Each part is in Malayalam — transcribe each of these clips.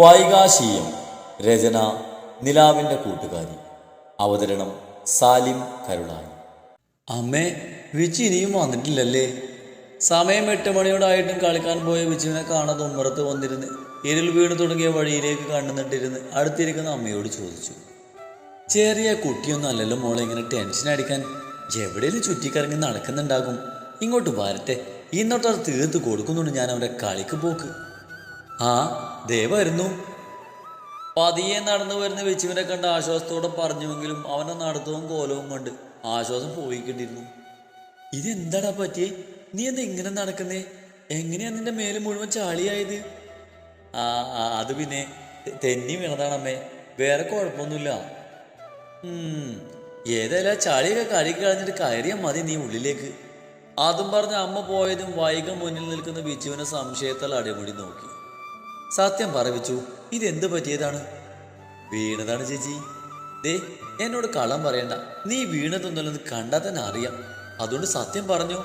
വൈകാശീയം രചന നിലാവിന്റെ കൂട്ടുകാരി. അവതരണം സാലിം കരുളായി. അമ്മേ വിച്ച് ഇനിയും വന്നിട്ടില്ലല്ലേ? സമയം എട്ട് മണിയോടായിട്ടും കളിക്കാൻ പോയ വിച്ചുവിനെ കാണാതെ ഉമ്മറത്ത് വന്നിരുന്ന് ഇരുൾ വീണ് തുടങ്ങിയ വഴിയിലേക്ക് കണ്ണുനട്ടിരുന്ന് അടുത്തിരിക്കുന്ന അമ്മയോട് ചോദിച്ചു ചെറിയ കുട്ടിയൊന്നും അല്ലല്ലോ മോളെ ഇങ്ങനെ ടെൻഷൻ അടിക്കാൻ? എവിടെയും ചുറ്റിക്കറങ്ങി നടക്കുന്നുണ്ടാകും. ഇങ്ങോട്ട് വരട്ടെ. ഇന്നോട്ട് അത് തീർത്ത് കൊടുക്കുന്നുണ്ട് ഞാൻ അവരെ കളിക്ക് പോക്ക്. ആ ദേവായിരുന്നു പതിയെ നടന്നു വരുന്ന വെച്ചുവിനെ കണ്ട് ആശ്വാസത്തോടെ പറഞ്ഞുവെങ്കിലും അവനെ നടത്തവും കോലവും കണ്ട് ആശ്വാസം പോയിക്കൊണ്ടിരുന്നു. ഇതെന്താടാ പറ്റിയേ? നീ എന്താ ഇങ്ങനെ നടക്കുന്നേ? എങ്ങനെയാ നിന്റെ മേൽ മുഴുവൻ ചാളിയായത്? ആ അത് പിന്നെ തെന്നി വീണതാണമ്മേ. വേറെ കുഴപ്പമൊന്നുമില്ല. ഏതായാലും ചാളിയൊക്കെ കഴുകി കളഞ്ഞിട്ട് കയറിയാൽ മതി നീ ഉള്ളിലേക്ക്. അതും പറഞ്ഞ് അമ്മ പോയതും വൈകം മുന്നിൽ നിൽക്കുന്ന ബിച്ചുവിനെ സംശയത്താൽ അടിമുടി നോക്കി. സത്യം പറവിച്ചു. ഇതെന്ത് പറ്റിയതാണ്? വീണതാണ് ചേച്ചി. ദേ എന്നോട് കള്ളം പറയണ്ട. നീ വീണതൊന്നുമല്ലെന്ന് കണ്ടാൽ തന്നെ അറിയാം. അതുകൊണ്ട് സത്യം പറഞ്ഞു.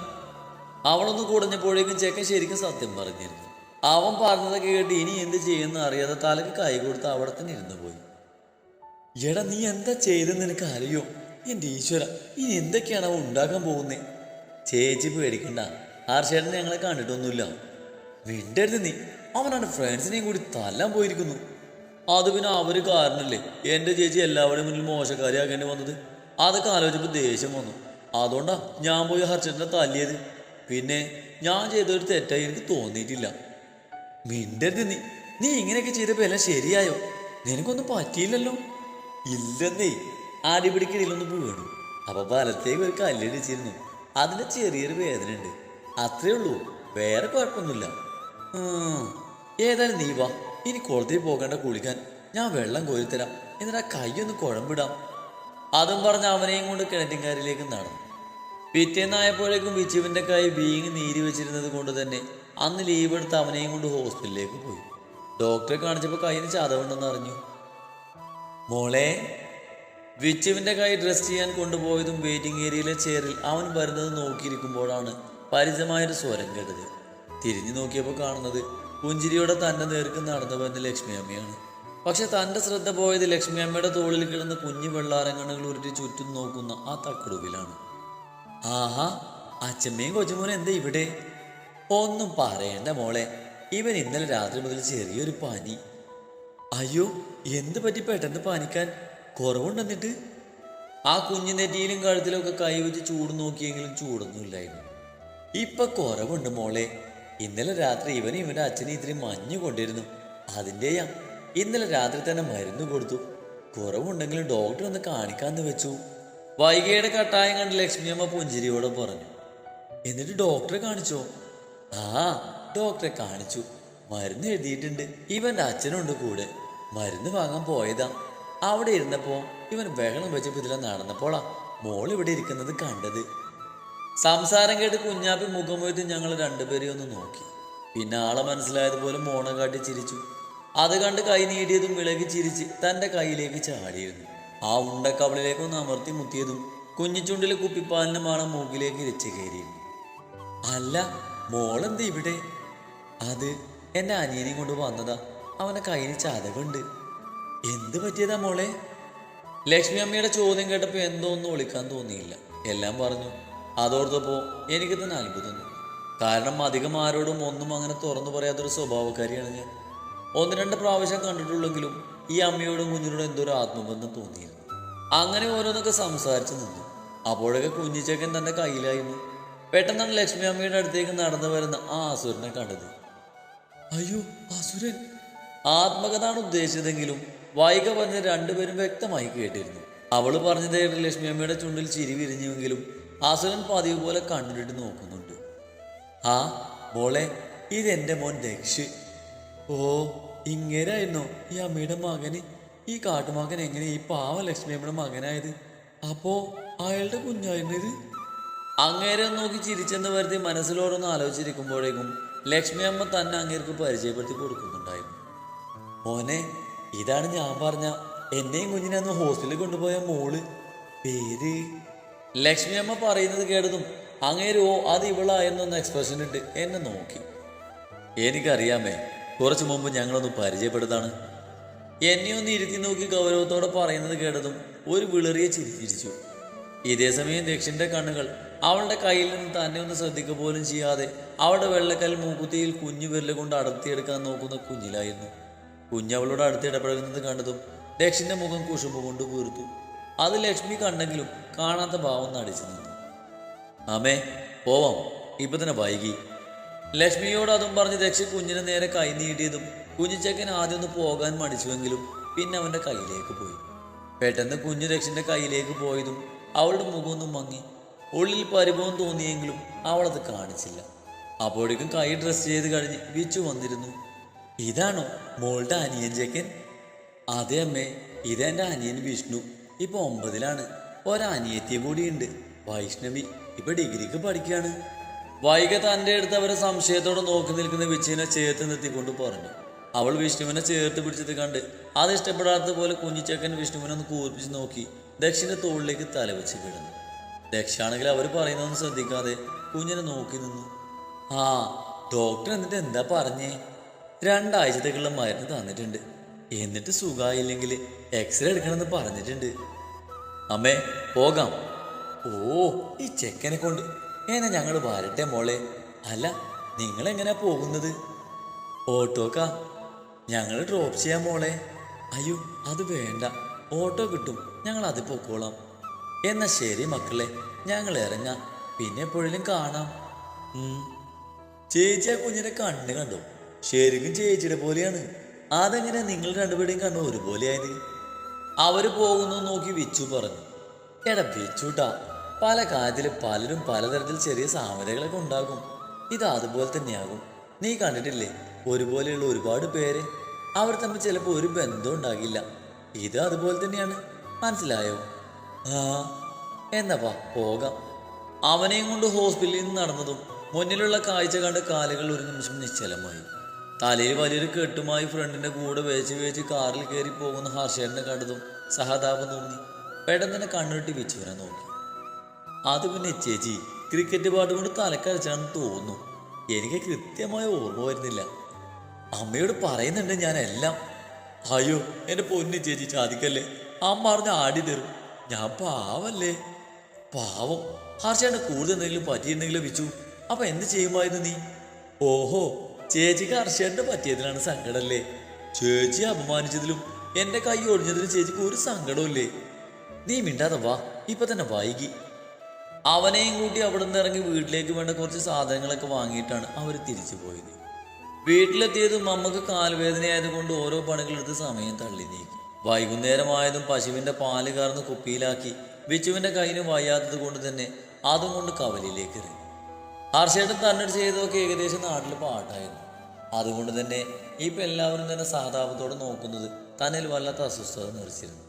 അവളൊന്ന് കുടഞ്ഞപ്പോഴേക്കും ചേക്കൻ ശരിക്കും സത്യം പറഞ്ഞിരുന്നു. അവൻ പറഞ്ഞതൊക്കെ കേട്ട് ഇനി എന്ത് ചെയ്യുന്ന അറിയാതെ തലക്ക് കൈ കൊടുത്ത് അവിടെ തന്നെ ഇരുന്നു പോയി. എടാ നീ എന്താ ചെയ്തെന്ന് നിനക്ക് അറിയോ? എന്റെ ഈശ്വര ഇനി എന്തൊക്കെയാണ് അവൻ ഉണ്ടാക്കാൻ പോകുന്നേ? ചേച്ചി പേടിക്കണ്ട. ആർച്ചേട്ടനെ ഞങ്ങളെ കണ്ടിട്ടൊന്നുമില്ല. വീണ്ടരുത് നീ. അവനാണ് ഫ്രണ്ട്സിനെയും കൂടി തല്ലാൻ പോയിരിക്കുന്നു. അത് പിന്നെ അവർ കാരണല്ലേ? എന്റെ ചേച്ചി എല്ലാവരുടെയും മുന്നിൽ മോശക്കാരിയാക്കേണ്ടി വന്നത്. അതൊക്കെ ആലോചിച്ചപ്പോൾ ദേഷ്യം വന്നു. അതുകൊണ്ടാ ഞാൻ പോയി ഹർഷനെ തല്ലിയത്. പിന്നെ ഞാൻ ചെയ്തൊരു തെറ്റായി എനിക്ക് തോന്നിയിട്ടില്ല. മിണ്ടരുത് നീ. നീ ഇങ്ങനെയൊക്കെ ചെയ്തപ്പോൾ എല്ലാം ശരിയായോ? നിനക്കൊന്നും പറ്റിയില്ലല്ലോ? ഇല്ലെന്നേ. അടിപിടിക്കിടയിലൊന്ന് വീണു. അപ്പൊ വലത്തേക്ക് ഒരു കല്ലടിച്ചിരുന്നു അതിന് ചെറിയൊരു വേദന ഉണ്ട് അത്രേ ഉള്ളൂ. വേറെ കുഴപ്പമൊന്നുമില്ല. ഏതായാലും നീ വാ. ഇനി കുളത്തിൽ പോകേണ്ട കുളിക്കാൻ. ഞാൻ വെള്ളം കോരിത്തരാം. എന്നിട്ട് ആ കൈയൊന്ന് കുഴമ്പിടാം. അതും പറഞ്ഞ് അവനെയും കൊണ്ട് കിണറ്റിൻകാരിലേക്ക് നടന്നു. പിറ്റേന്നായപ്പോഴേക്കും ബിച്ചുവിന്റെ കൈ വീങ്ങി നീരി വെച്ചിരുന്നത് കൊണ്ട് തന്നെ അന്ന് ലീവ് എടുത്ത് അവനെയും കൊണ്ട് ഹോസ്പിറ്റലിലേക്ക് പോയി. ഡോക്ടറെ കാണിച്ചപ്പോൾ കൈയിൽ ചതവുണ്ടെന്ന് അറിഞ്ഞു. മോളെ വിജീവിന്റെ കൈ ഡ്രസ് ചെയ്യാൻ കൊണ്ടുപോയതും വെയിറ്റിംഗ് ഏരിയയിലെ ചെയറിൽ അവൻ വരുന്നത് നോക്കിയിരിക്കുമ്പോഴാണ് പരിചയമായൊരു സ്വരം കേട്ടത്. തിരിഞ്ഞു നോക്കിയപ്പോൾ കാണുന്നത് പുഞ്ചിരിയോടെ തന്റെ നേർക്ക് നടന്നു ലക്ഷ്മി അമ്മയാണ്. പക്ഷെ തന്റെ ശ്രദ്ധ പോയത് ലക്ഷ്മി അമ്മയുടെ തോളിൽ കിടന്ന് കുഞ്ഞു വെള്ളാരങ്ങണകൾ ഉരുട്ടി ചുറ്റും നോക്കുന്ന ആ തക്കടുവിലാണ്. ആഹാ അച്ഛമ്മയും കൊച്ചുമോനും എന്താ ഇവിടെ? ഒന്നും പറയണ്ട മോളെ ഇവൻ ഇന്നലെ രാത്രി മുതൽ ചെറിയൊരു പനി. അയ്യോ എന്ത് പറ്റി പെട്ടെന്ന് പനിക്കാൻ? കുറവുണ്ടെന്നിട്ട്? ആ കുഞ്ഞു നെറ്റിയിലും കഴുത്തിലും ഒക്കെ കൈവച്ച് ചൂട് നോക്കിയെങ്കിലും ചൂടൊന്നുമില്ലായിരുന്നു ഇപ്പൊ കുറവുണ്ട് മോളെ ഇന്നലെ രാത്രി ഇവനും ഇവന്റെ അച്ഛനും ഇത്തിരി മഞ്ഞ് കൊണ്ടിരുന്നു. അതിന്റെയാ ഇന്നലെ രാത്രി തന്നെ മരുന്ന് കൊടുത്തു. കുറവുണ്ടെങ്കിലും ഡോക്ടർ ഒന്ന് കാണിക്കാന്ന് വെച്ചു. വൈകിയുടെ കട്ടായം കണ്ട് ലക്ഷ്മിയമ്മ പുഞ്ചിരിയോട് പറഞ്ഞു. എന്നിട്ട് ഡോക്ടറെ കാണിച്ചോ? ആ ഡോക്ടറെ കാണിച്ചു. മരുന്ന് എഴുതിയിട്ടുണ്ട്. ഇവന്റെ അച്ഛനുണ്ട് കൂടെ. മരുന്ന് വാങ്ങാൻ പോയതാ. അവിടെ ഇരുന്നപ്പോ ഇവൻ ബഹളം വെച്ചപ്പോ ഇതിലെ നടന്നപ്പോളാ മോൾ ഇവിടെ ഇരിക്കുന്നത് കണ്ടത്. സംസാരം കേട്ട് കുഞ്ഞാപ്പി മുഖം പോയിട്ട് ഞങ്ങൾ രണ്ടുപേരെയും ഒന്ന് നോക്കി. പിന്നെ ആളെ മനസ്സിലായതുപോലെ മോണം കാട്ടി ചിരിച്ചു. അത് കണ്ട് കൈ നീട്ടിയതും വിളകി ചിരിച്ച് തന്റെ കയ്യിലേക്ക് ചാടിയിരുന്നു. ആ ഉണ്ടക്കവളിലേക്ക് ഒന്ന് അമർത്തി മുത്തിയതും കുഞ്ഞിച്ചുണ്ടിലെ കുപ്പിപ്പാലിന് മണം മൂക്കിലേക്ക് ഇരച്ച് കയറിയിരുന്നു. അല്ല മോളെന്ത് ഇവിടെ? അത് എന്റെ അനിയനെയും കൊണ്ട് വന്നതാ. അവന്റെ കയ്യിൽ ചതവുണ്ട് എന്ത് പറ്റിയതാ മോളെ? ലക്ഷ്മി അമ്മയുടെ ചോദ്യം കേട്ടപ്പോൾ എന്തോ ഒന്നും ഒളിക്കാൻ തോന്നിയില്ല. എല്ലാം പറഞ്ഞു. അതോർത്തപ്പോ എനിക്ക് തന്നെ അത്ഭുതം കാരണം അധികം ആരോടും ഒന്നും അങ്ങനെ തുറന്നു പറയാത്തൊരു സ്വഭാവക്കാരിയാണ് ഞാൻ. ഒന്ന് രണ്ട് പ്രാവശ്യം കണ്ടിട്ടുള്ളെങ്കിലും ഈ അമ്മയോടും കുഞ്ഞിനോടും എന്തോ ഒരു ആത്മബന്ധം തോന്നിയിരുന്നു. അങ്ങനെ ഓരോന്നൊക്കെ സംസാരിച്ചു നിന്നു. അപ്പോഴൊക്കെ കുഞ്ഞിച്ചക്കൻ തന്റെ കയ്യിലായിരുന്നു. പെട്ടെന്നാണ് ലക്ഷ്മി അമ്മയുടെ അടുത്തേക്ക് നടന്നു വരുന്ന ആ അസുരനെ കണ്ടത്. അയ്യോ അസുരൻ. ആത്മകഥാണ് ഉദ്ദേശിച്ചതെങ്കിലും വൈക പറഞ്ഞ രണ്ടുപേരും വ്യക്തമായി കേട്ടിരുന്നു. അവൾ പറഞ്ഞതേ ലക്ഷ്മി അമ്മയുടെ ചുണ്ടിൽ ചിരി വിരിഞ്ഞുവെങ്കിലും അസുരൻ പതിവ് പോലെ കണ്ടിട്ട് നോക്കുന്നുണ്ട്. ആ ബോളെ ഇതെന്റെ മോൻ ദക്ഷ് ഓ ഇങ്ങനെയായിരുന്നു ഈ അമ്മയുടെ മകന്. ഈ കാട്ടുമകൻ എങ്ങനെ ഈ പാവ ലക്ഷ്മി അമ്മയുടെ മകനായത്? അപ്പോ അയാളുടെ കുഞ്ഞായിരുന്നു ഇത്? അങ്ങേരെ നോക്കി ചിരിച്ചെന്ന് വരുത്തി മനസ്സിലോരോന്ന് ആലോചിച്ചിരിക്കുമ്പോഴേക്കും ലക്ഷ്മി അമ്മ തന്നെ അങ്ങേർക്ക് പരിചയപ്പെടുത്തി കൊടുക്കുന്നുണ്ടായിരുന്നു. മോനെ ഇതാണ് ഞാൻ പറഞ്ഞ എന്നെയും കുഞ്ഞിനെ അന്ന് ഹോസ്റ്റലിൽ കൊണ്ടുപോയ മോൾ. പേര്? ലക്ഷ്മി അമ്മ പറയുന്നത് കേട്ടതും അങ്ങേര് അത് ഇവളായെന്നൊന്ന് എക്സ്പ്രഷൻ ഇട്ട് എന്നെ നോക്കി. എനിക്കറിയാമേ കുറച്ചു മുമ്പ് ഞങ്ങളൊന്ന് പരിചയപ്പെടുത്താണ് എന്നെ ഒന്ന് ഇരുത്തി നോക്കി ഗൗരവത്തോടെ പറയുന്നത് കേട്ടതും ഒരു വിളറിയ ചിരി ചിരിച്ചു. ഇതേസമയം ദക്ഷിന്റെ കണ്ണുകൾ അവളുടെ കയ്യിൽ നിന്ന് തന്നെ ഒന്ന് ശ്രദ്ധിക്കുക പോലും ചെയ്യാതെ അവളുടെ വെള്ളക്കൽ മൂക്കുത്തിയിൽ കുഞ്ഞു വിരൽ കൊണ്ട് നോക്കുന്ന കുഞ്ഞിലായിരുന്നു. കുഞ്ഞ് അവളോട് അടുത്തിടപഴകുന്നത് കണ്ടതും ദക്ഷിന്റെ മുഖം കുശുമ്പ് കൊണ്ട് വീർത്തു അത് ലക്ഷ്മി കണ്ടെങ്കിലും കാണാത്ത ഭാവം നടിച്ചു നിന്നു അമ്മേ പോവാം. ഇപ്പൊ തന്നെ വൈകി. ലക്ഷ്മിയോട് അതും പറഞ്ഞ് ദക്ഷ കുഞ്ഞിനെ നേരെ കൈ നീട്ടിയതും കുഞ്ഞിച്ചക്കൻ ആദ്യം ഒന്ന് പോകാൻ മടിച്ചുവെങ്കിലും പിന്നെ അവന്റെ കയ്യിലേക്ക് പോയി. പെട്ടെന്ന് കുഞ്ഞു ദക്ഷിന്റെ കയ്യിലേക്ക് പോയതും അവളുടെ മുഖമൊന്നും മങ്ങി ഉള്ളിൽ പരിഭവം തോന്നിയെങ്കിലും അവളത് കാണിച്ചില്ല. അപ്പോഴേക്കും കൈ ഡ്രസ് ചെയ്ത് കഴിഞ്ഞ് വിച്ചു വന്നിരുന്നു. ഇതാണോ മോളുടെ അനിയൻ ചെക്കൻ? അതേ അമ്മേ ഇതെന്റെ അനിയൻ വിഷ്ണു. ഇപ്പൊ ഒമ്പതിലാണ്. ഒരനിയത്തിയും കൂടിയുണ്ട്. വൈഷ്ണവി ഇപ്പൊ ഡിഗ്രിക്ക് പഠിക്കുകയാണ്. വൈക തന്റെ അടുത്ത് അവരെ സംശയത്തോടെ നോക്കി നിൽക്കുന്ന വിച്ചുവിനെ ചേർത്ത് നിർത്തിക്കൊണ്ട് പറഞ്ഞു. അവൾ വിഷ്ണുവിനെ ചേർത്ത് പിടിച്ചത് കണ്ട് അത് ഇഷ്ടപ്പെടാത്ത പോലെ കുഞ്ഞിച്ചക്കൻ വിഷ്ണുവിനെ ഒന്ന് കൂർപ്പിച്ച് നോക്കി ദക്ഷിന്റെ തോളിലേക്ക് തലവെച്ച് കിടന്നു. ദക്ഷാണെങ്കിൽ അവർ പറയുന്നതൊന്നും ശ്രദ്ധിക്കാതെ കുഞ്ഞിനെ നോക്കി നിന്നു. ആ ഡോക്ടർ എന്നിട്ട് എന്താ പറഞ്ഞേ? രണ്ടാഴ്ചത്തേക്കുള്ള മരുന്ന് തന്നിട്ടുണ്ട്. എന്നിട്ട് സുഖമായില്ലെങ്കിൽ എക്സ്റേ എടുക്കണമെന്ന് പറഞ്ഞിട്ടുണ്ട്. അമ്മേ പോകാം. ഓ ഈ ചെക്കനെ കൊണ്ട് എന്നെ ഞങ്ങൾ വരട്ടെ മോളെ. അല്ല നിങ്ങൾ എങ്ങനെയാ പോകുന്നത്? ഓട്ടോക്കാ. ഞങ്ങൾ ഡ്രോപ്പ് ചെയ്യാം മോളെ. അയ്യോ അത് വേണ്ട. ഓട്ടോ കിട്ടും. ഞങ്ങൾ അത് പൊക്കോളാം. എന്നാ ശരി മക്കളെ ഞങ്ങൾ ഇറങ്ങാം. പിന്നെ എപ്പോഴും കാണാം. ചേച്ചി ആ കുഞ്ഞിനെ കണ്ണ് കണ്ടോ? ശരിക്കും ചേച്ചിയുടെ പോലെയാണ്. അതെങ്ങനെ നിങ്ങൾ രണ്ടുപേരുടെയും കണ്ണു ഒരുപോലെയായത്? അവർ പോകുന്നു നോക്കി വിച്ചു പറഞ്ഞു. എടാ വിച്ചുട്ടാ പല കാര്യത്തിൽ പലരും പലതരത്തിൽ ചെറിയ സാമ്യതകളൊക്കെ ഉണ്ടാകും. ഇത് അതുപോലെ തന്നെയാകും. നീ കണ്ടിട്ടില്ലേ? ഒരുപോലെയുള്ള ഒരുപാട് പേര്. അവർ തമ്മിൽ ചിലപ്പോൾ ഒരു ബന്ധം ഉണ്ടാകില്ല. ഇത് അതുപോലെ തന്നെയാണ്. മനസ്സിലായോ? ആ എന്നാ വാ പോകാം. അവനെയും കൊണ്ട് ഹോസ്പിറ്റലിൽ നിന്ന് നടന്നതും മുന്നിലുള്ള കാഴ്ച കണ്ട് കാലുകൾ ഒരു നിമിഷം നിശ്ചലമായി. തലയിൽ വലിയൊരു കെട്ടുമായി ഫ്രണ്ടിന്റെ കൂടെ വേച്ച് വേച്ച് കാറിൽ കയറി പോകുന്ന ഹർഷേനെ കണ്ടതും സഹതാപം തോന്നി. പെട്ടെന്ന് തന്നെ വെച്ച് വരാൻ നോക്കി. അത് പിന്നെ ചേച്ചി ക്രിക്കറ്റ് പാട്ട് കൊണ്ട് തലക്കരച്ചാണെന്ന് തോന്നുന്നു. എനിക്ക് കൃത്യമായ ഓർമ്മ വരുന്നില്ല. അമ്മയോട് പറയുന്നുണ്ട് ഞാൻ എല്ലാം. അയ്യോ എന്റെ പൊന്നു ചേച്ചി ചാദിക്കല്ലേ അമ്മ അറിഞ്ഞ ആടി തരും ഞാൻ പാവല്ലേ? പാവം. ഹർഷേണ്ട കൂടുതൽ എന്തെങ്കിലും പറ്റിയിരുന്നെങ്കിലും വിച്ചു അപ്പൊ എന്ത് ചെയ്യുമായിരുന്നു നീ? ഓഹോ ചേച്ചിക്ക് പറ്റിയതിനാണ് പറ്റിയതിലാണ് സങ്കടമല്ലേ? ചേച്ചി അപമാനിച്ചതിലും എന്റെ കൈ ഒഴിഞ്ഞതിലും ചേച്ചിക്ക് ഒരു സങ്കടമില്ലേ നീ മിണ്ടാതെ വാ ഇപ്പൊ തന്നെ വൈകി. അവനെയും കൂട്ടി അവിടെ നിന്ന് ഇറങ്ങി വീട്ടിലേക്ക് വേണ്ട കുറച്ച് സാധനങ്ങളൊക്കെ വാങ്ങിയിട്ടാണ് അവർ തിരിച്ചു പോയത്. വീട്ടിലെത്തിയതും അമ്മയ്ക്ക് കാൽവേദനയായതുകൊണ്ട് ഓരോ പണികളെടുത്ത് സമയം തള്ളി നീക്കി. വൈകുന്നേരമായതും പശുവിന്റെ പാൽ കാർന്ന് കുപ്പിയിലാക്കി വിച്ചുവിന്റെ കയ്യിന് വയ്യാത്തത് കൊണ്ട് തന്നെ അതും കൊണ്ട് കവലിലേക്ക് ഇറങ്ങി. ഹർഷേട്ടൻ തന്നോട് ചെയ്തതൊക്കെ ഏകദേശം നാട്ടിൽ പാട്ടായിരുന്നു. അതുകൊണ്ട് തന്നെ ഇപ്പം എല്ലാവരും തന്നെ സഹതാപത്തോടെ നോക്കുന്നത് തന്നിൽ വല്ലാത്ത അസ്വസ്ഥത നിറച്ചിരുന്നു.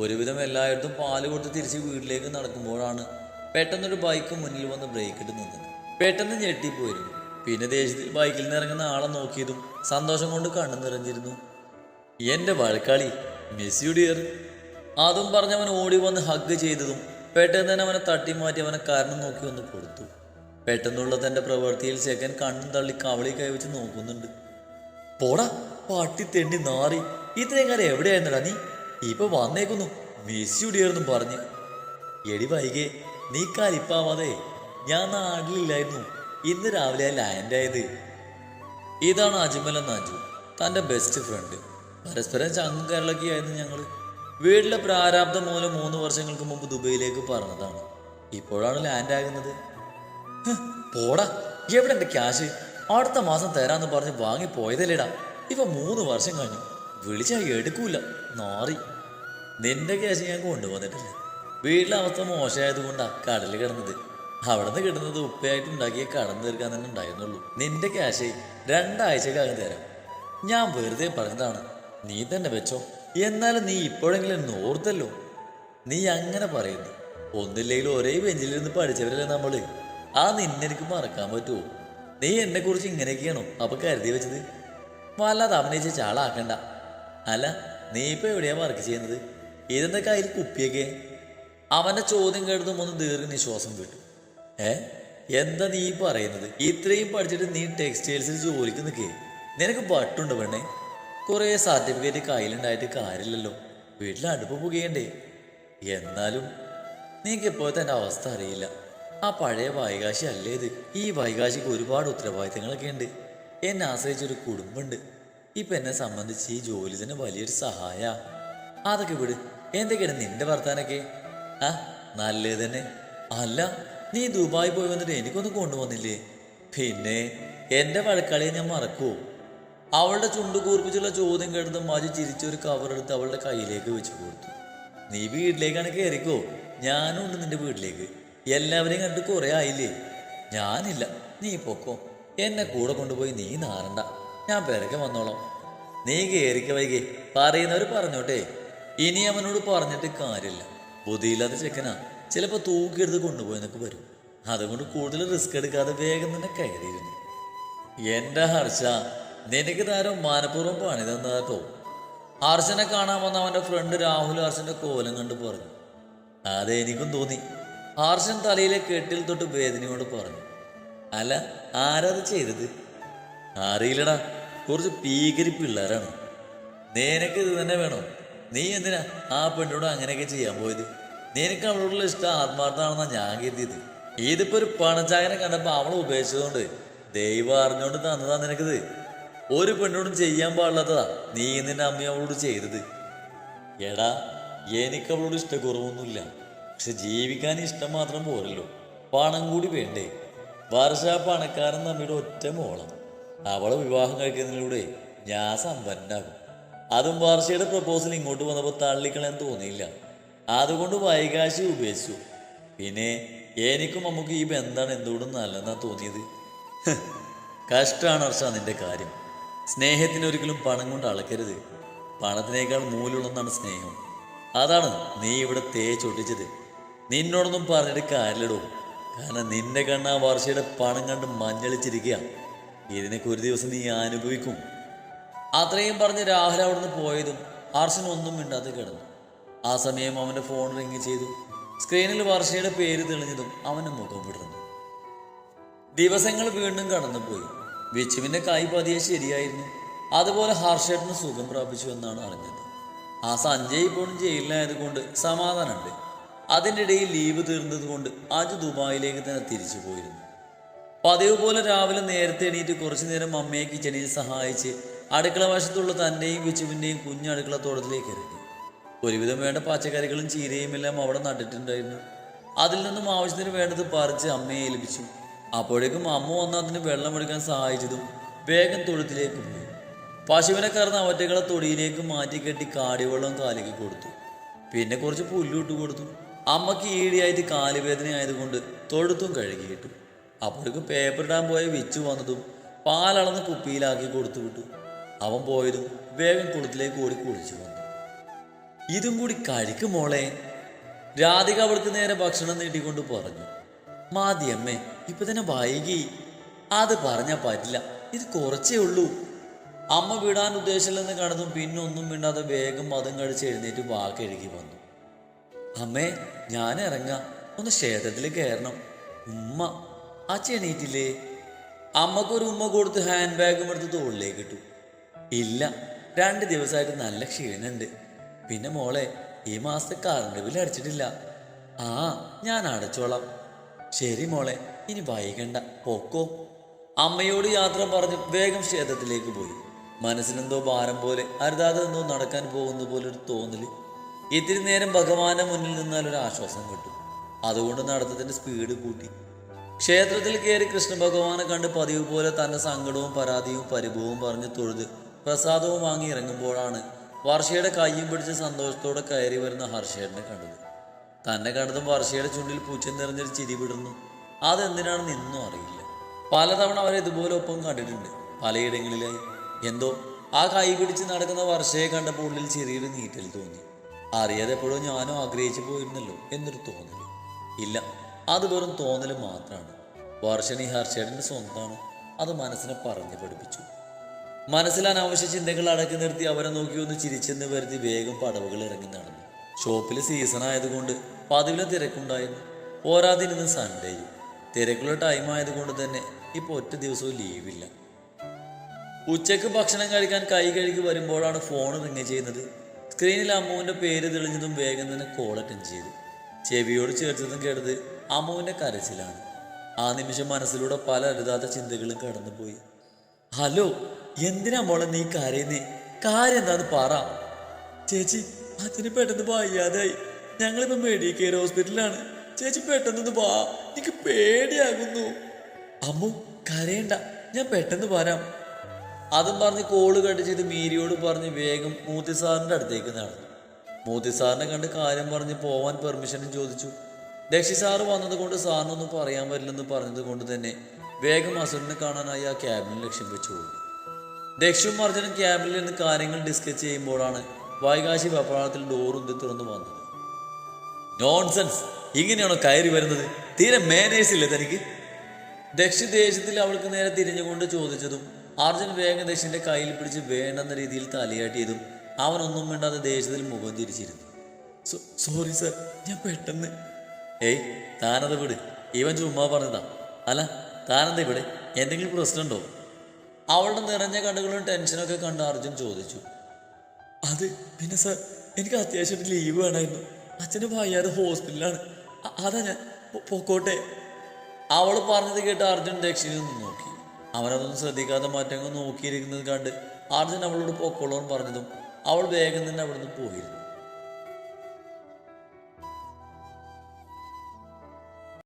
ഒരുവിധം എല്ലായിടത്തും പാൽ കൊടുത്ത് തിരിച്ച് വീട്ടിലേക്ക് നടക്കുമ്പോഴാണ് പെട്ടെന്നൊരു ബൈക്ക് മുന്നിൽ വന്ന് ബ്രേക്ക് ഇട്ട് നിന്നത്. പെട്ടെന്ന് ഞെട്ടിപ്പോയിരുന്നു. പിന്നെ ദേശത്തിൽ ബൈക്കിൽ നിന്ന് ഇറങ്ങുന്ന ആളെ നോക്കിയതും സന്തോഷം കൊണ്ട് കണ്ണു നിറഞ്ഞിരുന്നു. എന്റെ വഴക്കാളി മെസ്സി ഡിയർ അതും അവൻ ഓടി വന്ന് ഹഗ് ചെയ്തതും പെട്ടെന്ന് തന്നെ അവനെ തട്ടി മാറ്റി അവനെ കാരണം നോക്കി ഒന്ന് കൊടുത്തു. പെട്ടെന്നുള്ള തന്റെ പ്രവൃത്തിയിൽ ചെക്കൻ കണ്ണും തള്ളി കവളി കൈവച്ച് നോക്കുന്നുണ്ട്. പോടാ പട്ടി തെണ്ടി നാറി. ഇത്രയും കാലം എവിടെയായിരുന്നടാ നീ? ഇപ്പൊ വന്നേക്കുന്നു. മിസ് യു പറഞ്ഞു. എടി വൈകെ നീ കലിപ്പാവാതെ. ഞാൻ നാട്ടിലില്ലായിരുന്നു. ഇന്ന് രാവിലെ ലാൻഡായത് ഇതാണ് അജ്മൽ എന്ന അജു തന്റെ ബെസ്റ്റ് ഫ്രണ്ട് പരസ്പരം ചങ്കും കരളൊക്കെയായിരുന്നു ഞങ്ങൾ വീട്ടിലെ പ്രാരാബ്ദം മൂലം മൂന്ന് വർഷങ്ങൾക്ക് മുമ്പ് ദുബൈയിലേക്ക് പറഞ്ഞതാണ്. ഇപ്പോഴാണ് ലാൻഡ് ആകുന്നത്. പോടാ എവിടെ എന്റെ ക്യാഷ് അടുത്ത മാസം തരാന്ന് പറഞ്ഞ് വാങ്ങി പോയതല്ലേടാ. ഇപ്പൊ മൂന്ന് വർഷം കഴിഞ്ഞു. വിളിച്ചാൽ എടുക്കൂല. നാറി. നിന്റെ ക്യാഷ് ഞാൻ കൊണ്ടുവന്നിട്ടില്ല. വീട്ടിലെ അവസ്ഥ മോശമായത് കൊണ്ടാ കടൽ കിടന്നത്. അവിടെ നിന്ന് കിട്ടുന്നത് ഉപ്പയായിട്ട് ഉണ്ടാക്കിയ കടം തീർക്കാൻ തന്നെ ഉണ്ടായിരുന്നുള്ളൂ. നിന്റെ ക്യാഷ് രണ്ടാഴ്ചക്കകം തരാം. ഞാൻ വെറുതെ പറഞ്ഞതാണ്. നീ തന്നെ വെച്ചോ. എന്നാലും നീ ഇപ്പോഴെങ്കിലും ഓർത്തല്ലോ. നീ അങ്ങനെ പറയുന്നു. ഒന്നില്ലെങ്കിലും ഒരേ ബെഞ്ചിലിരുന്ന് പഠിച്ചവരല്ലേ നമ്മൾ? ആ നിന്നെനിക്ക് മറക്കാൻ പറ്റുമോ നീ എന്നെ കുറിച്ച് ഇങ്ങനെയൊക്കെയാണോ അപ്പൊ കരുതി വെച്ചത്? വല്ലാതെ അഭിനയിച്ച ചാളാക്കണ്ട അല്ല നീ ഇപ്പൊ എവിടെയാ വർക്ക് ചെയ്യുന്നത്? ഇതെന്താ കയ്യിൽ കുപ്പിയൊക്കെ? അവന്റെ ചോദ്യം കേട്ടതും ഒന്ന് ദീർഘനിശ്വാസം കിട്ടും. ഏ? എന്താ നീ പറയുന്നത്? ഇത്രയും പഠിച്ചിട്ട് നീ ടെക്സ്റ്റൈൽസിൽ ജോലിക്ക് നിൽക്കേ? നിനക്ക് പട്ടുണ്ട് പെണ്ണേ? കുറേ സർട്ടിഫിക്കറ്റ് കയ്യിലുണ്ടായിട്ട് കാര്യമില്ലല്ലോ. വീട്ടിൽ അടുപ്പ് പുകയണ്ടേ? എന്നാലും നിനക്ക് ഇപ്പോഴത്തെ അവസ്ഥ അറിയില്ല. ആ പഴയ വൈകാശി അല്ലേ ഇത്? ഈ വൈകാശിക്ക് ഒരുപാട് ഉത്തരവാദിത്തങ്ങളൊക്കെ ഉണ്ട്. എന്നെ ആശ്രയിച്ചൊരു കുടുംബമുണ്ട്. ഇപ്പൊ എന്നെ സംബന്ധിച്ച് ഈ ജോലി തന്നെ വലിയൊരു സഹായ. അതൊക്കെ വിട്. എന്തൊക്കെയാണ് നിന്റെ വർത്താനൊക്കെ? ആ നല്ലത് തന്നെ. അല്ല നീ ദുബായി പോയി വന്നിട്ട് എനിക്കൊന്നും കൊണ്ടുവന്നില്ലേ? പിന്നെ എന്റെ വഴക്കളിയെ ഞാൻ മറക്കൂ അവളുടെ ചുണ്ടു കൂർപ്പിച്ചുള്ള ചോദ്യം കേട്ടത് മാജി ചിരിച്ചൊരു കവറെടുത്ത് അവളുടെ കയ്യിലേക്ക് വെച്ച് കൊടുത്തു. നീ വീട്ടിലേക്കാണ് കയറിക്കോ ഞാനും ഉണ്ട് നിന്റെ വീട്ടിലേക്ക്. എല്ലാവരെയും കണ്ട് കുറെ ആയില്ലേ? ഞാനില്ല. നീ പൊക്കോ. എന്നെ കൂടെ കൊണ്ടുപോയി നീ നാറണ്ട. ഞാൻ പിറകെ വന്നോളാം. നീ കയറിക്ക വൈകി. പറയുന്നവർ പറഞ്ഞോട്ടെ. ഇനി അവനോട് പറഞ്ഞിട്ട് കാര്യമില്ല. ബുദ്ധിയില്ലാത്ത ചെക്കനാ. ചിലപ്പോൾ തൂക്കിയെടുത്ത് കൊണ്ടുപോയെന്നൊക്കെ വരും. അതുകൊണ്ട് കൂടുതൽ റിസ്ക് എടുക്കാതെ വേഗം തന്നെ കയറിയിരുന്നു. എന്റെ ഹർഷ നിനക്ക് താരം മാനപൂർവം പണി തന്നതാട്ടോ. ഹർഷനെ കാണാൻ വന്ന അവന്റെ ഫ്രണ്ട് രാഹുൽ ഹർഷന്റെ കോലം കണ്ട് പറഞ്ഞു. അതെനിക്കും തോന്നി. ഹർഷൻ തലയിലെ കെട്ടിൽ തൊട്ട് വേദനയോട് പറഞ്ഞു അല്ല ആരത് ചെയ്തത്? അറിയില്ലടാ കുറച്ച് പീകരി പിള്ളേരാണ്. നിനക്ക് ഇത് തന്നെ വേണോ? നീ എന്തിനാ ആ പെണ്ണോട് അങ്ങനെയൊക്കെ ചെയ്യാൻ പോയത്? നിനക്ക് അവളോടുള്ള ഇഷ്ടം ആത്മാർത്ഥമാണെന്നാണ് ഞാൻ കരുതിയത്. ഇതിപ്പോ ഒരു പണച്ചാകനെ കണ്ടപ്പോ അവളെ ഉപേക്ഷിച്ചതുകൊണ്ട് ദൈവം അറിഞ്ഞോണ്ട് തന്നതാ നിനക്കിത്. ഒരു പെണ്ണോടും ചെയ്യാൻ പാടില്ലാത്തതാ നീ നിന്റെ അമ്മ അവളോട് ചെയ്തത്. എടാ എനിക്ക് അവളോട് ഇഷ്ടക്കുറവൊന്നുമില്ല. പക്ഷെ ജീവിക്കാൻ ഇഷ്ടം മാത്രം പോരല്ലോ. പണം കൂടി വേണ്ടേ? വർഷ പണക്കാരൻ തമ്മിയുടെ ഒറ്റ മോളം. അവളെ വിവാഹം കഴിക്കുന്നതിലൂടെ ഞാൻ സമ്പന്നാകും അതും വാർഷയുടെ പ്രപ്പോസൽ ഇങ്ങോട്ട് വന്നപ്പോൾ തള്ളിക്കളയാൻ തോന്നിയില്ല. അതുകൊണ്ട് വൈകാശി ഉപേക്ഷിച്ചു. പിന്നെ എനിക്കും നമുക്ക് ഈ ബന്ധമാണ് എന്തുകൊണ്ടും നല്ലതെന്നാ തോന്നിയത്? കഷ്ടമാണ് ഹർഷ നിന്റെ കാര്യം. സ്നേഹത്തിന് ഒരിക്കലും പണം കൊണ്ട് അളക്കരുത്. പണത്തിനേക്കാൾ മൂല്യമുള്ളതാണ് സ്നേഹം. അതാണ് നീ ഇവിടെ തേച്ചൊട്ടിച്ചത് നിന്നോടൊന്നും പറഞ്ഞിട്ട് കാര്യമില്ലടോ. കാരണം നിന്റെ കണ്ണാ ആ വർഷയുടെ പണം കണ്ട് മഞ്ഞളിച്ചിരിക്കുക. ഇതിനൊക്കെ ഒരു ദിവസം നീ അനുഭവിക്കും. അത്രയും പറഞ്ഞ് രാഹുൽ അവിടുന്ന് പോയതും ഹർഷൻ ഒന്നും മിണ്ടാതെ കിടന്നു. ആ സമയം അവന്റെ ഫോൺ റിങ് ചെയ്തു. സ്ക്രീനിൽ വർഷയുടെ പേര് തെളിഞ്ഞതും അവന്റെ മുഖം വിടർന്നു. ദിവസങ്ങൾ വീണ്ടും കടന്നുപോയി. വിച്ചുവിന്റെ കൈ പതിയെ ശരിയായിരുന്നു. അതുപോലെ ഹർഷേട്ടന് സുഖം പ്രാപിച്ചു എന്നാണ് അറിഞ്ഞത്. ആ സഞ്ജയ് ഇപ്പോഴും ജയിലിലായതുകൊണ്ട് സമാധാനമുണ്ട്. അതിന്റെ ഇടയിൽ ലീവ് തീർന്നതുകൊണ്ട് അജു ദുബായിലേക്ക് തന്നെ തിരിച്ചു പോയിരുന്നു. പതിവ് പോലെ രാവിലെ നേരത്തെ എണീറ്റ് കുറച്ചു നേരം അമ്മയെ കിച്ചണിയിൽ സഹായിച്ച് അടുക്കള വശത്തുള്ള തന്റെയും വിച്ചുവിന്റെയും കുഞ്ഞു അടുക്കള തോട്ടത്തിലേക്ക് ഇറങ്ങി. ഒരുവിധം വേണ്ട പച്ചക്കറികളും ചീരയും എല്ലാം അവിടെ നട്ടിട്ടുണ്ടായിരുന്നു. അതിൽ നിന്നും ആവശ്യത്തിന് വേണ്ടത് പറിച്ച് അമ്മയെ ഏൽപ്പിച്ചു. അപ്പോഴേക്കും അമ്മ വന്ന് അതിന് വെള്ളമെടുക്കാൻ സഹായിച്ചതും വേഗം തൊഴുത്തിലേക്ക് പോയി. പശുവിനെ കറന്ന് അവറ്റകളെ തൊടിയിലേക്ക് മാറ്റി കെട്ടി കാടിവെള്ളം കാലിക്ക് കൊടുത്തു. പിന്നെ കുറച്ച് പുല്ലിട്ട് കൊടുത്തു. അമ്മയ്ക്ക് ഈടിയായിട്ട് കാലുവേദന ആയതുകൊണ്ട് തൊഴുത്തും കഴുകിയിട്ടു. അപ്പോഴേക്കും പേപ്പർ ഇടാൻ പോയ വിച്ചു വന്നതും പാലളന്ന് കുപ്പിയിലാക്കി കൊടുത്തു വിട്ടു. അവൻ പോയതും വേഗം കുളത്തിലേക്ക് ഓടി കുളിച്ചു വന്നു. ഇതും കൂടി കഴിക്കും മോളെ. രാധിക അവൾക്ക് നേരെ ഭക്ഷണം നീട്ടിക്കൊണ്ട് പറഞ്ഞു. മാതിയമ്മേ ഇപ്പൊ തന്നെ വൈകി. അത് പറഞ്ഞാ പറ്റില്ല. ഇത് കുറച്ചേ ഉള്ളൂ. അമ്മ വിടാൻ ഉദ്ദേശമില്ലെന്ന് കണ്ടതും പിന്നൊന്നും മിണ്ടാതെ വേഗം മതം കഴിച്ച് എഴുന്നേറ്റ് വാക്കെഴുകി വന്നു. അമ്മേ ഞാൻ ഇറങ്ങാം ഒന്ന് ക്ഷേത്രത്തിൽ കയറണം. ഉമ്മ ആ എണീറ്റില്ലേ? അമ്മക്കൊരു ഉമ്മ കൊടുത്ത് ഹാൻഡ് ബാഗും എടുത്ത് തോളിലേക്ക് ഇട്ടു. ഇല്ല രണ്ട് ദിവസമായിട്ട് നല്ല ക്ഷീണുണ്ട്. പിന്നെ മോളെ ഈ മാസത്തെ കറണ്ട് ബില്ല് അടിച്ചിട്ടില്ല. ആ ഞാൻ അടച്ചോളാം. ശരി മോളെ ഇനി വൈകണ്ട. പോക്കോ. അമ്മയോട് യാത്ര പറഞ്ഞ് വേഗം ക്ഷേത്രത്തിലേക്ക് പോയി. മനസ്സിനെന്തോ ഭാരം പോലെ അരുതാതെ എന്തോ നടക്കാൻ പോകുന്ന പോലെ ഒരു തോന്നൽ. ഇത്തിരി നേരം ഭഗവാന്റെ മുന്നിൽ നിന്നാൽ ഒരു ആശ്വാസം കിട്ടും. അതുകൊണ്ട് നടത്തത്തിന്റെ സ്പീഡ് കൂട്ടി. ക്ഷേത്രത്തിൽ കയറി കൃഷ്ണ ഭഗവാനെ കണ്ട് പതിവ് പോലെ തന്റെ സങ്കടവും പരാതിയും പരിഭവവും പറഞ്ഞ് തൊഴുത് പ്രസാദവും വാങ്ങി ഇറങ്ങുമ്പോഴാണ് വർഷയുടെ കയ്യും പിടിച്ച് സന്തോഷത്തോടെ കയറി വരുന്ന ഹർഷേട്ടനെ കണ്ടത്. തന്നെ കണ്ടതും വർഷയുടെ ചുണ്ടിൽ പൂച്ച നിറഞ്ഞൊരു ചിരി വിടുന്നു അതെന്തിനാണെന്ന് ഇന്നും അറിയില്ല. പലതവണ അവരെ ഇതുപോലെ ഒപ്പം കണ്ടിട്ടുണ്ട്. പലയിടങ്ങളിലായി. എന്തോ ആ കൈ പിടിച്ച് നടക്കുന്ന വർഷയെ കണ്ടപ്പോൾ ഉള്ളിൽ ചെറിയൊരു നീറ്റൽ തോന്നി. അറിയാതെ എപ്പോഴും ഞാനും ആഗ്രഹിച്ചു പോയിരുന്നല്ലോ എന്നൊരു തോന്നൽ ഇല്ല അത് വെറും തോന്നൽ മാത്രമാണ് വർഷനി ഹർഷേടന്റെ സ്വന്തമാണ് അത് മനസ്സിനെ പറഞ്ഞു പഠിപ്പിച്ചു. മനസ്സിൽ അനാവശ്യ ചിന്തകൾ അടക്കി നിർത്തി അവരെ നോക്കി ഒന്ന് ചിരിച്ചെന്ന് വരുത്തി വേഗം പടവുകൾ ഇറങ്ങി നടന്നു. ഷോപ്പിൽ സീസൺ ആയതുകൊണ്ട് പതിവിലെ തിരക്കുണ്ടായിരുന്നു. പോരാതിരുന്ന് സൺഡേയും തിരക്കുള്ള ടൈം ആയതുകൊണ്ട് തന്നെ ഇപ്പൊ ഒറ്റ ദിവസവും ലീവില്ല ഉച്ചയ്ക്ക് ഭക്ഷണം കഴിക്കാൻ കൈ കഴുകി വരുമ്പോഴാണ് ഫോൺ റിങ് ചെയ്യുന്നത്. സ്ക്രീനിൽ അമ്മുവിന്റെ പേര് തെളിഞ്ഞതും വേഗം തന്നെ കോൾ അറ്റൻഡ് ചെയ്തു. ചെവിയോട് ചേർത്തതും കേട്ടത് അമ്മുവിന്റെ കരച്ചിലാണ്. ആ നിമിഷം മനസ്സിലൂടെ പല അരുതാത്ത ചിന്തകളും കടന്നുപോയി. ഹലോ എന്തിനാ മോളെ നീ കരയുന്നേ? കാര്യം എന്താന്ന് പറ. ചേച്ചി അച്ഛന് പെട്ടെന്ന് വയ്യാതായി ഞങ്ങളിപ്പോ മെഡിക്കൽ കെയർ ഹോസ്പിറ്റലിലാണ് ചേച്ചി പെട്ടെന്ന് വാ. എനിക്ക് പേടിയാകുന്നു. അമ്മു കരയണ്ട. ഞാൻ പെട്ടെന്ന് വരാം. അതും പറഞ്ഞ് കോൾ കട്ട് ചെയ്ത് മീരിയോട് പറഞ്ഞ് വേഗം മൂത്തി സാറിന്റെ അടുത്തേക്ക് നടന്നു. മൂത്തി സാറിനെ കണ്ട് കാര്യം പറഞ്ഞ് പോവാൻ പെർമിഷനും ചോദിച്ചു. ദക്ഷി സാറ് വന്നത് കൊണ്ട് സാറിനൊന്നും പറയാൻ പറ്റില്ലെന്ന് പറഞ്ഞത് കൊണ്ട് തന്നെ വേഗം അസുരനെ കാണാനായി ആ ക്യാബിനിൽ ലക്ഷ്യം വെച്ചു പോകും ദക്ഷും അർജുനും ക്യാബിനിൽ നിന്ന് കാര്യങ്ങൾ ഡിസ്കസ് ചെയ്യുമ്പോഴാണ് വൈകാശി ഡോർ ഉന്തി തുറന്നു വന്നത്. നോൺസെൻസ് ഇങ്ങനെയാണോ കയറി വരുന്നത്? തീരെ മാനേഴ്സ് ഇല്ല തനിക്ക്? ദക്ഷി ദേശത്തിൽ അവൾക്ക് നേരെ തിരിഞ്ഞുകൊണ്ട് ചോദിച്ചതും അർജുൻ വേഗം ദേശിന്റെ കയ്യിൽ പിടിച്ച് വേണ്ടെന്ന രീതിയിൽ തലയാട്ടിയതും അവനൊന്നും വേണ്ടാതെ ദേഷ്യത്തിൽ മുഖം തിരിച്ചിരുന്നു. സോറി സർ ഞാൻ പെട്ടെന്ന് ഏയ് താനത് വിട്. ഇവൻ ചുമ്മാ പറഞ്ഞതാ. അല്ല താനെന്താ ഇവിടെ? എന്തെങ്കിലും പ്രശ്നമുണ്ടോ? അവളുടെ നിറഞ്ഞ കണ്ണുകളും ടെൻഷനൊക്കെ കണ്ട് അർജുൻ ചോദിച്ചു. അത് പിന്നെ സർ എനിക്ക് അത്യാവശ്യമായിട്ട് ലീവ് വേണമായിരുന്നു. അച്ഛന് വയ്യാതെ ഹോസ്പിറ്റലിലാണ് അ- അതാ ഞാൻ. പൊക്കോട്ടെ. അവൾ പറഞ്ഞത് കേട്ട് അർജുൻ ദക്ഷിണിൽ നിന്ന് നോക്കി. അവനതൊന്നും ശ്രദ്ധിക്കാതെ മറ്റങ്ങ് നോക്കിയിരിക്കുന്നത് കണ്ട് അർജുൻ അവളോട് പൊക്കോളോൻ പറഞ്ഞതും അവൾ വേഗം തന്നെ അവിടുന്ന് പോയിരുന്നു.